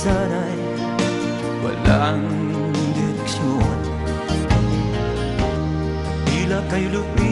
sana'y walang direksyon. Tila kay lupit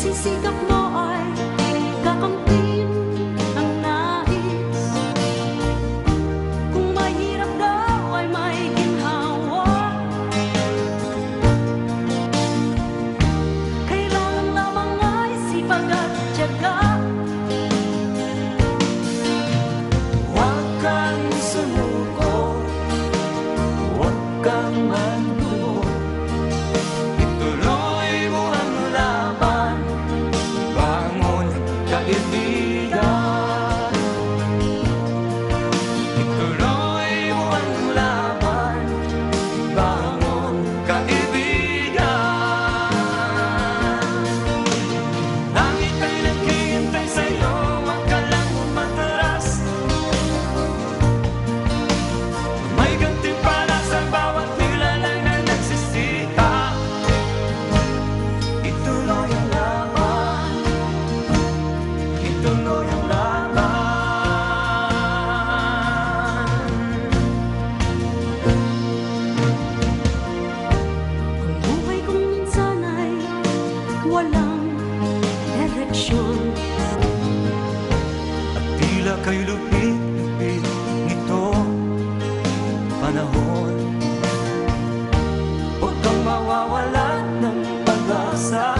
丝丝的梦 kayo lupit-lupit nito panahon. Huwag kang mawawalan ng pag-asa.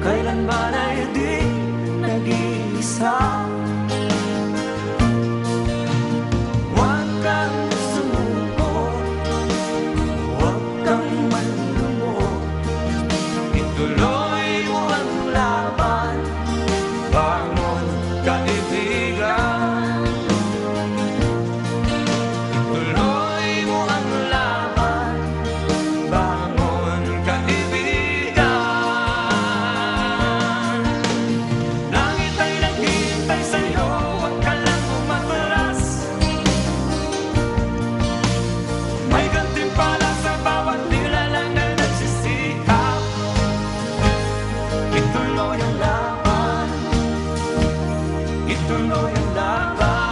Kailan ba na hindi nag-iisa? Huwag kang malulungkot Itulog No, you're not.